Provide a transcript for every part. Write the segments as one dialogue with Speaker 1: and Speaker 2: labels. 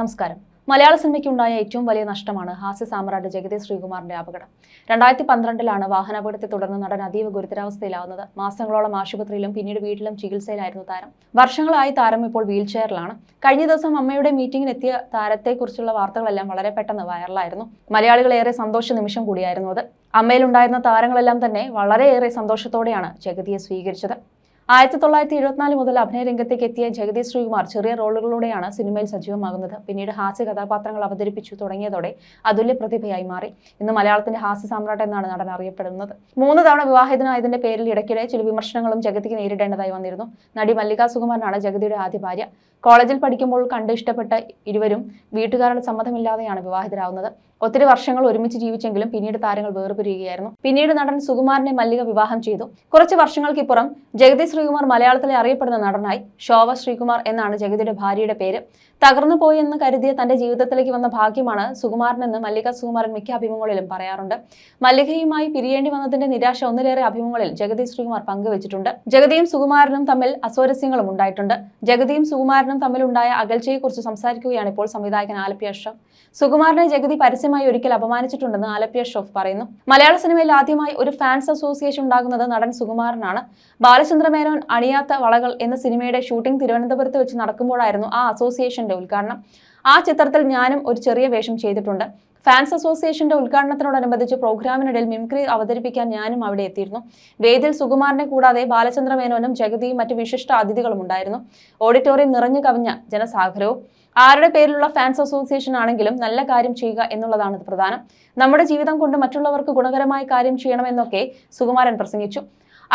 Speaker 1: നമസ്കാരം. മലയാള സിനിമയ്ക്ക് ഉണ്ടായ ഏറ്റവും വലിയ നഷ്ടമാണ് ഹാസ്യ സാമ്രാട്ട് ജഗതി ശ്രീകുമാറിന്റെ അപകടം. രണ്ടായിരത്തി പന്ത്രണ്ടിലാണ് വാഹനാപകടത്തെ തുടർന്ന് നടൻ അതീവ ഗുരുതരാവസ്ഥയിലാവുന്നത്. മാസങ്ങളോളം ആശുപത്രിയിലും പിന്നീട് വീട്ടിലും ചികിത്സയിലായിരുന്നു താരം. വർഷങ്ങളായി താരം ഇപ്പോൾ വീൽചെയറിലാണ്. കഴിഞ്ഞ ദിവസം അമ്മയുടെ മീറ്റിംഗിനെത്തിയ താരത്തെക്കുറിച്ചുള്ള വാർത്തകളെല്ലാം വളരെ പെട്ടെന്ന് വൈറലായിരുന്നു. മലയാളികൾ ഏറെ സന്തോഷ നിമിഷം കൂടിയായിരുന്നു അത്. അമ്മയിലുണ്ടായിരുന്ന താരങ്ങളെല്ലാം തന്നെ വളരെയേറെ സന്തോഷത്തോടെയാണ് ജഗതിയെ സ്വീകരിച്ചത്. ആയിരത്തി തൊള്ളായിരത്തി എഴുപത്തിനാല് മുതൽ അഭിനയ രംഗത്തേക്ക് എത്തിയ ജഗദീഷ് ശ്രീകുമാർ ചെറിയ റോളുകളിലൂടെയാണ് സിനിമയിൽ സജീവമാകുന്നത്. പിന്നീട് ഹാസ്യ കഥാപാത്രങ്ങൾ അവതരിപ്പിച്ചു തുടങ്ങിയതോടെ അതുല്യ പ്രതിഭയായി മാറി. ഇന്ന് മലയാളത്തിന്റെ ഹാസ്യ സാമ്രാട്ട് എന്നാണ് നടൻ അറിയപ്പെടുന്നത്. മൂന്ന് തവണ വിവാഹിതനായതിന്റെ പേരിൽ ഇടയ്ക്കിടെ ചില വിമർശനങ്ങളും ജഗതിക്ക് നേരിടേണ്ടതായി വന്നിരുന്നു. നടി മല്ലിക സുകുമാരനാണ് ജഗതിയുടെ ആദ്യ ഭാര്യ. കോളേജിൽ പഠിക്കുമ്പോൾ കണ്ട് ഇഷ്ടപ്പെട്ട ഇരുവരും വീട്ടുകാരുടെ സമ്മതമില്ലാതെയാണ് വിവാഹിതരാകുന്നത് ഒത്തിരി വർഷങ്ങൾ ഒരുമിച്ച് ജീവിച്ചെങ്കിലും പിന്നീട് താരങ്ങൾ വേർപിരിയുകയായിരുന്നു. പിന്നീട് നടൻ സുകുമാരനെ മല്ലിക വിവാഹം ചെയ്തു. കുറച്ച് വർഷങ്ങൾക്കിപ്പുറം ജഗതി ശ്രീകുമാർ മലയാളത്തിലെ അറിയപ്പെടുന്ന നടനായി ശോഭ ശ്രീകുമാർ എന്നാണ് ജഗതിയുടെ ഭാര്യയുടെ പേര്. തകർന്നു പോയി എന്ന് കരുതിയ തന്റെ ജീവിതത്തിലേക്ക് വന്ന ഭാഗ്യമാണ് സുകുമാരനെന്ന് മല്ലിക സുകുമാരൻ മിക്ക അഭിമുഖങ്ങളിലും പറയാറുണ്ട്. മല്ലികയുമായി പിരിയേണ്ടി വന്നതിന്റെ നിരാശ ഒന്നിലേറെ അഭിമുഖങ്ങളിൽ ജഗതി ശ്രീകുമാർ പങ്കുവച്ചിട്ടുണ്ട്. ജഗതിയും സുകുമാരനും തമ്മിൽ അസ്വരസ്യങ്ങളും ഉണ്ടായിട്ടുണ്ട്. ജഗതിയും സുകുമാരനും തമ്മിലുണ്ടായ അകൽച്ചയെക്കുറിച്ച് സംസാരിക്കുകയാണ് ഇപ്പോൾ സംവിധായകൻ ആലപ്പി അഷ്റഫ് സുകുമാരനെ ജഗതി പരസ്യമായി ഒരിക്കൽ അപമാനിച്ചിട്ടുണ്ടെന്ന് ആലപ്പി അഷ്റഫ് പറയുന്നു. മലയാള സിനിമയിൽ ആദ്യമായി ഒരു ഫാൻസ് അസോസിയേഷൻ ഉണ്ടാകുന്നത് നടൻ സുകുമാരനാണ്. ബാലചന്ദ്ര മേനോൻ അണിയാത്ത വളകൾ എന്ന സിനിമയുടെ ഷൂട്ടിംഗ് തിരുവനന്തപുരത്ത് വെച്ച് നടക്കുമ്പോഴായിരുന്നു ആ അസോസിയേഷന്റെ ഉദ്ഘാടനം. ആ ചിത്രത്തിൽ ഞാനും ഒരു ചെറിയ വേഷം ചെയ്തിട്ടുണ്ട്. ഫാൻസ് അസോസിയേഷന്റെ ഉദ്ഘാടനത്തിനോടനുബന്ധിച്ച് പ്രോഗ്രാമിനിടയിൽ മിംക്രി അവതരിപ്പിക്കാൻ ഞാനും അവിടെ എത്തിയിരുന്നു. വേദിയിൽ സുകുമാരനെ കൂടാതെ ബാലചന്ദ്ര മേനോനും ജഗതിയും മറ്റ് വിശിഷ്ട അതിഥികളും ഉണ്ടായിരുന്നു. ഓഡിറ്റോറിയം നിറഞ്ഞു കവിഞ്ഞ ജനസാഗരവും. ആരുടെ പേരിലുള്ള ഫാൻസ് അസോസിയേഷൻ ആണെങ്കിലും നല്ല കാര്യം ചെയ്യുക എന്നുള്ളതാണ് പ്രധാനം. നമ്മുടെ ജീവിതം കൊണ്ട് മറ്റുള്ളവർക്ക് ഗുണകരമായ കാര്യം ചെയ്യണമെന്നൊക്കെ സുകുമാരൻ പ്രസംഗിച്ചു.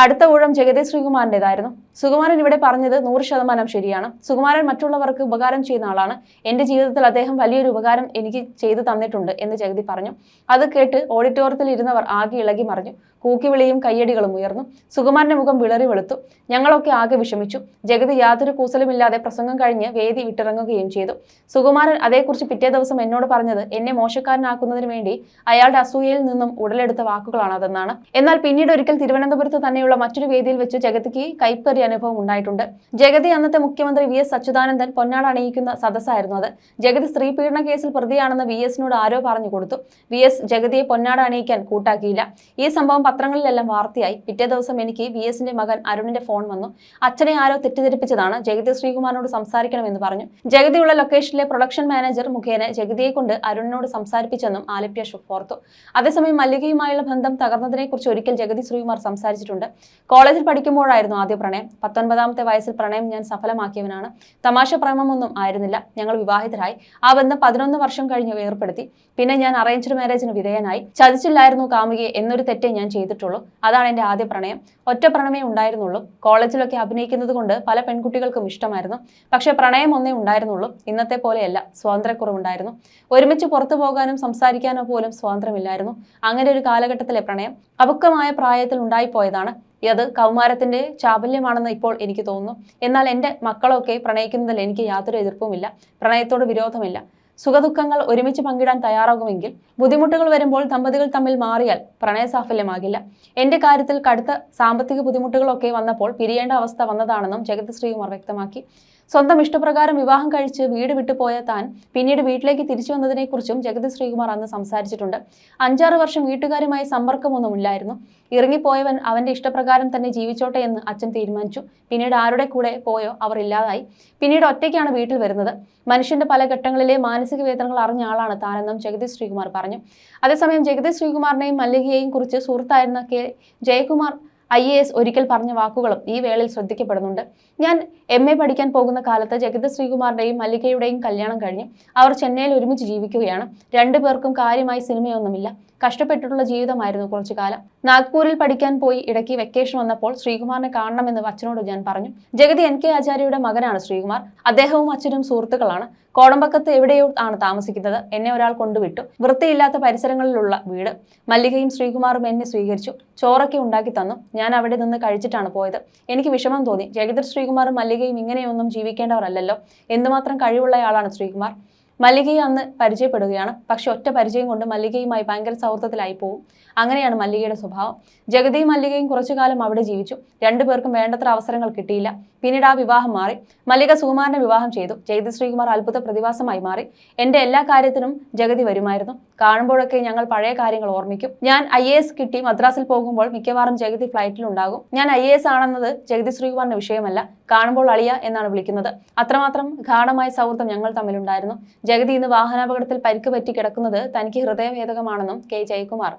Speaker 1: അടുത്ത ഊഴം ജഗതി ശ്രീകുമാറിന്റെതായിരുന്നു സുകുമാരൻ ഇവിടെ പറഞ്ഞത് നൂറ് ശതമാനം ശരിയാണ്. സുകുമാരൻ മറ്റുള്ളവർക്ക് ഉപകാരം ചെയ്യുന്ന ആളാണ്. എന്റെ ജീവിതത്തിൽ അദ്ദേഹം വലിയൊരു ഉപകാരം എനിക്ക് ചെയ്തു തന്നിട്ടുണ്ട് എന്ന് ജഗതി പറഞ്ഞു. അത് കേട്ട് ഓഡിറ്റോറിയത്തിൽ ഇരുന്നവർ ആകെ ഇളകി മറിഞ്ഞു. കൂക്കിവിളിയും കയ്യടികളും ഉയർന്നു. സുകുമാരന്റെ മുഖം വിളറി വെളുത്തു. ഞങ്ങളൊക്കെ ആകെ വിഷമിച്ചു. ജഗതി യാതൊരു കൂസലുമില്ലാതെ പ്രസംഗം കഴിഞ്ഞ് വേദി വിട്ടിറങ്ങുകയും ചെയ്തു. സുകുമാരൻ അതേക്കുറിച്ച് പിറ്റേ ദിവസം എന്നോട് പറഞ്ഞത് എന്നെ മോശക്കാരനാക്കുന്നതിന് വേണ്ടി അയാളുടെ അസൂയയിൽ നിന്നും ഉടലെടുത്ത വാക്കുകളാണ് അതെന്നാണ് എന്നാൽ പിന്നീട് ഒരിക്കൽ തിരുവനന്തപുരത്ത് തന്നെയുള്ള മറ്റൊരു വേദിയിൽ വെച്ച് ജഗതിക്ക് കൈപ്പറിയ അനുഭവം ഉണ്ടായിട്ടുണ്ട്. ജഗതി അന്നത്തെ മുഖ്യമന്ത്രി വി എസ് അച്യുതാനന്ദൻ പൊന്നാട് അണിയിക്കുന്ന സദസ്സായിരുന്നു അത്. ജഗതി സ്ത്രീ പീഡന കേസിൽ പ്രതിയാണെന്ന് വി എസിനോട് ആരോ പറഞ്ഞു കൊടുത്തു. വി എസ് ജഗതിയെ പൊന്നാട് അണിയിക്കാൻ കൂട്ടാക്കിയില്ല. ഈ സംഭവം പത്രങ്ങളിലെല്ലാം വാർത്തയായി. പിറ്റേ ദിവസം എനിക്ക് വി എസിന്റെ മകൻ അരുണിന്റെ ഫോൺ വന്നു. അച്ഛനെ ആരോ തെറ്റിദ്ധരിപ്പിച്ചതാണ്. ജഗതി ശ്രീകുമാറിനോട് സംസാരിക്കണമെന്ന് പറഞ്ഞു. ജഗതിയുള്ള ലൊക്കേഷനിലെ പ്രൊഡക്ഷൻ മാനേജർ മുഖേന ജഗതിയെ കൊണ്ട് അരുണിനോട് സംസാരിപ്പിച്ചെന്നും ആലപ്യ ഷുഫ് ഓർത്തു. അതേസമയം മല്ലികയുമായുള്ള ബന്ധം തകർന്നതിനെക്കുറിച്ച് ഒരിക്കൽ ജഗതി ശ്രീകുമാർ സംസാരിച്ചിട്ടുണ്ട്. കോളേജിൽ പഠിക്കുമ്പോഴായിരുന്നു ആദ്യ പ്രണയം. പത്തൊൻപതാമത്തെ വയസ്സിൽ പ്രണയം ഞാൻ സഫലമാക്കിയവനാണ്. തമാശ പ്രേമമൊന്നും ആയിരുന്നില്ല. ഞങ്ങൾ വിവാഹിതരായി. ആ ബന്ധം പതിനൊന്ന് വർഷം കഴിഞ്ഞ് ഏർപ്പെടുത്തി പിന്നെ ഞാൻ അറേഞ്ച്ഡ് മാരേജിന് വിധേയനായി. ചതിച്ചില്ലായിരുന്നു കാമുകിയെ എന്നൊരു തെറ്റേ ഞാൻ ചെയ്തിട്ടുള്ളൂ. അതാണ് എന്റെ ആദ്യ പ്രണയം. ഒറ്റ പ്രണയമേ ഉണ്ടായിരുന്നുള്ളൂ. കോളേജിലൊക്കെ അഭിനയിക്കുന്നത് കൊണ്ട് പല പെൺകുട്ടികൾക്കും ഇഷ്ടമായിരുന്നു. പക്ഷേ പ്രണയം ഒന്നേ ഉണ്ടായിരുന്നുള്ളൂ. ഇന്നത്തെ പോലെയല്ല. സ്വാതന്ത്ര്യക്കുറവുണ്ടായിരുന്നു. ഒരുമിച്ച് പുറത്തു പോകാനും സംസാരിക്കാനോ പോലും സ്വാതന്ത്ര്യമില്ലായിരുന്നു. അങ്ങനെ ഒരു കാലഘട്ടത്തിലെ പ്രണയം അപക്വമായ പ്രായത്തിൽ ഉണ്ടായിപ്പോയതാണ്. അത് കൗമാരത്തിന്റെ ചാബല്യമാണെന്ന് ഇപ്പോൾ എനിക്ക് തോന്നുന്നു. എന്നാൽ എന്റെ മക്കളൊക്കെ പ്രണയിക്കുന്നതിൽ എനിക്ക് യാതൊരു എതിർപ്പുമില്ല. പ്രണയത്തോട് വിരോധമില്ല. സുഖദുഃഖങ്ങൾ ഒരുമിച്ച് പങ്കിടാൻ തയ്യാറാകുമെങ്കിൽ ബുദ്ധിമുട്ടുകൾ വരുമ്പോൾ ദമ്പതികൾ തമ്മിൽ മാറിയാൽ പ്രണയസാഫല്യമാകില്ല എന്റെ കാര്യത്തിൽ കടുത്ത സാമ്പത്തിക ബുദ്ധിമുട്ടുകളൊക്കെ വന്നപ്പോൾ പിരിയേണ്ട അവസ്ഥ വന്നതാണെന്നും ജഗത് ശ്രീകുമാർ വ്യക്തമാക്കി. സ്വന്തം ഇഷ്ടപ്രകാരം വിവാഹം കഴിച്ച് വീട് വിട്ടുപോയ താൻ പിന്നീട് വീട്ടിലേക്ക് തിരിച്ചു വന്നതിനെക്കുറിച്ചും ജഗതി ശ്രീകുമാർ അന്ന് സംസാരിച്ചിട്ടുണ്ട്. അഞ്ചാറ് വർഷം വീട്ടുകാരുമായി സമ്പർക്കമൊന്നും സമ്പർക്കമൊന്നുമില്ലായിരുന്നു. ഇറങ്ങിപ്പോയവൻ അവന്റെ ഇഷ്ടപ്രകാരം തന്നെ ജീവിച്ചോട്ടെ എന്ന് അച്ഛൻ തീരുമാനിച്ചു. പിന്നീട് ആരുടെ കൂടെ പോയോ അവർ ഇല്ലാതായി. പിന്നീട് ഒറ്റയ്ക്കാണ് വീട്ടിൽ വരുന്നത്. മനുഷ്യന്റെ പല ഘട്ടങ്ങളിലെ മാനസിക വേദനകൾ അറിഞ്ഞ ആളാണ് താനെന്നും ജഗതി ശ്രീകുമാർ പറഞ്ഞു. അതേസമയം ജഗതി ശ്രീകുമാറിനെയും മല്ലികയെയും കുറിച്ച് സുഹൃത്തായിരുന്ന K. Jayakumar I A S ഒരിക്കൽ പറഞ്ഞ വാക്കുകളും ഈ വേളയിൽ ശ്രദ്ധിക്കപ്പെടുന്നുണ്ട്. ഞാൻ എം എ പഠിക്കാൻ പോകുന്ന കാലത്ത് ജഗത് ശ്രീകുമാറിന്റെയും മല്ലികയുടെയും കല്യാണം കഴിഞ്ഞ് അവർ ചെന്നൈയിൽ ഒരുമിച്ച് ജീവിക്കുകയാണ്. രണ്ടു പേർക്കും കാര്യമായി സിനിമയൊന്നുമില്ല. കഷ്ടപ്പെട്ടിട്ടുള്ള ജീവിതമായിരുന്നു കുറച്ചു കാലം നാഗ്പൂരിൽ പഠിക്കാൻ പോയി ഇടയ്ക്ക് വെക്കേഷൻ വന്നപ്പോൾ ശ്രീകുമാറിനെ കാണണമെന്ന് അച്ഛനോട് ഞാൻ പറഞ്ഞു. ജഗതി എൻ കെ ആചാര്യയുടെ മകനാണ് ശ്രീകുമാർ. അദ്ദേഹവും അച്ഛനും സുഹൃത്തുക്കളാണ്. കോടമ്പക്കത്ത് എവിടെയോ ആണ് താമസിക്കുന്നത്. എന്നെ ഒരാൾ കൊണ്ടുവിട്ടു. വൃത്തിയില്ലാത്ത പരിസരങ്ങളിലുള്ള വീട്. മല്ലികയും ശ്രീകുമാറും എന്നെ സ്വീകരിച്ചു. ചോറൊക്കെ ഉണ്ടാക്കി തന്നു. ഞാൻ അവിടെ നിന്ന് കഴിച്ചിട്ടാണ് പോയത്. എനിക്ക് വിഷമം തോന്നി. ജഗതി ശ്രീകുമാറും മല്ലികയും ഇങ്ങനെയൊന്നും ജീവിക്കേണ്ടവരല്ലല്ലോ. എന്തുമാത്രം കഴിവുള്ളയാളാണ് ശ്രീകുമാർ. മല്ലികയെ അന്ന് പരിചയപ്പെടുകയാണ്. പക്ഷെ ഒറ്റ പരിചയം കൊണ്ട് മല്ലികയുമായി ഭയങ്കര സൗഹൃദത്തിലായി പോവും. അങ്ങനെയാണ് മല്ലികയുടെ സ്വഭാവം. ജഗതിയും മല്ലികയും കുറച്ചു കാലം അവിടെ ജീവിച്ചു. രണ്ടുപേർക്കും വേണ്ടത്ര അവസരങ്ങൾ കിട്ടിയില്ല. പിന്നീട് ആ വിവാഹം മാറി. മല്ലിക സുകുമാരനെ വിവാഹം ചെയ്തു. ജഗതി ശ്രീകുമാർ അത്ഭുത പ്രതിഭാസമായി മാറി. എന്റെ എല്ലാ കാര്യത്തിനും ജഗതി വരുമായിരുന്നു. കാണുമ്പോഴൊക്കെ ഞങ്ങൾ പഴയ കാര്യങ്ങൾ ഓർമ്മിക്കും. ഞാൻ ഐ എ എസ് കിട്ടി മദ്രാസിൽ പോകുമ്പോൾ മിക്കവാറും ജഗതി ഫ്ലൈറ്റിലുണ്ടാകും. ഞാൻ ഐ എ എസ് ആണെന്നത് ജഗതി ശ്രീകുമാറിന്റെ വിഷയമല്ല. കാണുമ്പോൾ അളിയ എന്നാണ് വിളിക്കുന്നത്. അത്രമാത്രം ഗാഠമായ സൗഹൃദം ഞങ്ങൾ തമ്മിലുണ്ടായിരുന്നു. ജഗതി ഇന്ന് വാഹനാപകടത്തിൽ പരിക്ക് പറ്റി കിടക്കുന്നത് തനിക്ക് ഹൃദയഭേദകമാണെന്നും കെ ജയകുമാർ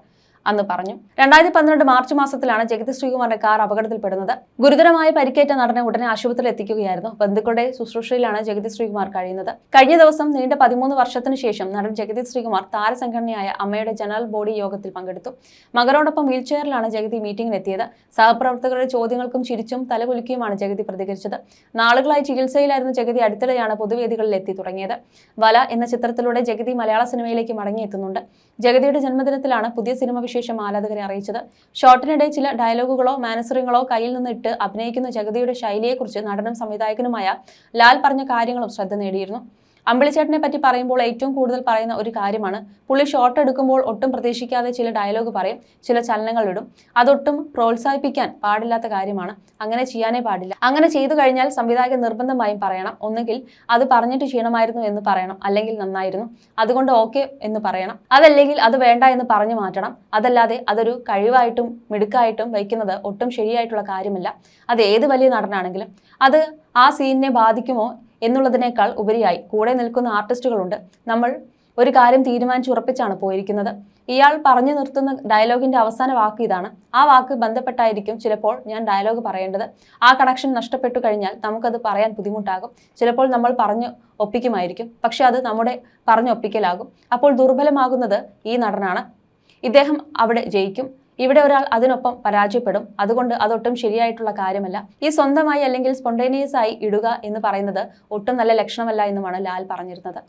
Speaker 1: അന്ന് പറഞ്ഞു. രണ്ടായിരത്തി പന്ത്രണ്ട് മാർച്ച് മാസത്തിലാണ് ജഗതി ശ്രീകുമാറിന്റെ കാർ അപകടത്തിൽപ്പെടുന്നത്. ഗുരുതരമായ പരിക്കേറ്റ നടനെ ഉടനെ ആശുപത്രിയിൽ എത്തിക്കുകയായിരുന്നു. ബന്ധുക്കളുടെ ശുശ്രൂഷയിലാണ് ജഗതി ശ്രീകുമാർ കഴിയുന്നത്. കഴിഞ്ഞ ദിവസം നീണ്ട പതിമൂന്ന് വർഷത്തിനു ശേഷം നടൻ ജഗതി ശ്രീകുമാർ താരസംഘടനയായ അമ്മയുടെ ജനറൽ ബോഡി യോഗത്തിൽ പങ്കെടുത്തു. മകനോടൊപ്പം വീൽചെയറിലാണ് ജഗതി മീറ്റിംഗിനെത്തിയത് സഹപ്രവർത്തകരുടെ ചോദ്യങ്ങൾക്കും ചിരിച്ചും തലകുലുക്കിയുമാണ് ജഗതി പ്രതികരിച്ചത്. നാളുകളായി ചികിത്സയിലായിരുന്ന ജഗതി അടുത്തിടെയാണ് പൊതുവേദികളിൽ എത്തി തുടങ്ങിയത്. വല എന്ന ചിത്രത്തിലൂടെ ജഗതി മലയാള സിനിമയിലേക്ക് മടങ്ങിയെത്തുന്നുണ്ട്. ജഗതിയുടെ ജന്മദിനത്തിലാണ് പുതിയ സിനിമ വിശേഷം ആരാധകരെ അറിയിച്ചത്. ഷോട്ടിനിടെ ചില ഡയലോഗുകളോ മാനസറിങ്ങളോ കയ്യിൽ നിന്നിട്ട് അഭിനയിക്കുന്ന ജഗതിയുടെ ശൈലിയെക്കുറിച്ച് നടനും സംവിധായകനുമായ ലാൽ പറഞ്ഞ കാര്യങ്ങളും ശ്രദ്ധ നേടിയിരുന്നു. അമ്പിളിച്ചേട്ടനെ പറ്റി പറയുമ്പോൾ ഏറ്റവും കൂടുതൽ പറയുന്ന ഒരു കാര്യമാണ്. പുള്ളി ഷോട്ട് എടുക്കുമ്പോൾ ഒട്ടും പ്രതീക്ഷിക്കാതെ ചില ഡയലോഗ് പറയും ചില ചലനങ്ങൾ ഇടും. അതൊട്ടും പ്രോത്സാഹിപ്പിക്കാൻ പാടില്ലാത്ത കാര്യമാണ്. അങ്ങനെ ചെയ്യാനേ പാടില്ല. അങ്ങനെ ചെയ്തു കഴിഞ്ഞാൽ സംവിധായകൻ നിർബന്ധമായും പറയണം. ഒന്നുകിൽ അത് പറഞ്ഞിട്ട് ചെയ്യണമായിരുന്നു എന്ന് പറയണം. അല്ലെങ്കിൽ നന്നായിരുന്നു. അതുകൊണ്ട് ഓക്കെ എന്ന് പറയണം. അതല്ലെങ്കിൽ അത് വേണ്ട എന്ന് പറഞ്ഞു മാറ്റണം. അതല്ലാതെ അതൊരു കഴിവായിട്ടും മിടുക്കായിട്ടും വയ്ക്കുന്നത് ഒട്ടും ശരിയായിട്ടുള്ള കാര്യമല്ല. അത് ഏത് വലിയ നടനാണെങ്കിലും അത് ആ സീനിനെ ബാധിക്കുമോ എന്നുള്ളതിനേക്കാൾ ഉപരിയായി കൂടെ നിൽക്കുന്ന ആർട്ടിസ്റ്റുകളുണ്ട്. നമ്മൾ ഒരു കാര്യം തീരുമാനിച്ചുറപ്പിച്ചാണ് പോയിരിക്കുന്നത്. ഇയാൾ പറഞ്ഞു നിർത്തുന്ന ഡയലോഗിന്റെ അവസാന വാക്ക് ഇതാണ്. ആ വാക്ക് ബന്ധപ്പെട്ടായിരിക്കും ചിലപ്പോൾ ഞാൻ ഡയലോഗ് പറയേണ്ടത്. ആ കണക്ഷൻ നഷ്ടപ്പെട്ടു കഴിഞ്ഞാൽ നമുക്കത് പറയാൻ ബുദ്ധിമുട്ടാകും. ചിലപ്പോൾ നമ്മൾ പറഞ്ഞു ഒപ്പിക്കുമായിരിക്കും. പക്ഷെ അത് നമ്മുടെ പറഞ്ഞൊപ്പിക്കലാകും. അപ്പോൾ ദുർബലമാകുന്നത് ഈ നടനാണ്. ഇദ്ദേഹം അവിടെ ജയിക്കും. ഇവിടെ ഒരാൾ അതിനൊപ്പം പരാജയപ്പെടും. അതുകൊണ്ട് അതൊട്ടും ശരിയായിട്ടുള്ള കാര്യമല്ല. ഈ സ്വന്തമായി അല്ലെങ്കിൽ സ്പോണ്ടേനിയസ് ആയി ഇടുക എന്ന് പറയുന്നത് ഒട്ടും നല്ല ലക്ഷണമല്ല എന്നുമാണ് ലാൽ പറഞ്ഞിരുന്നത്.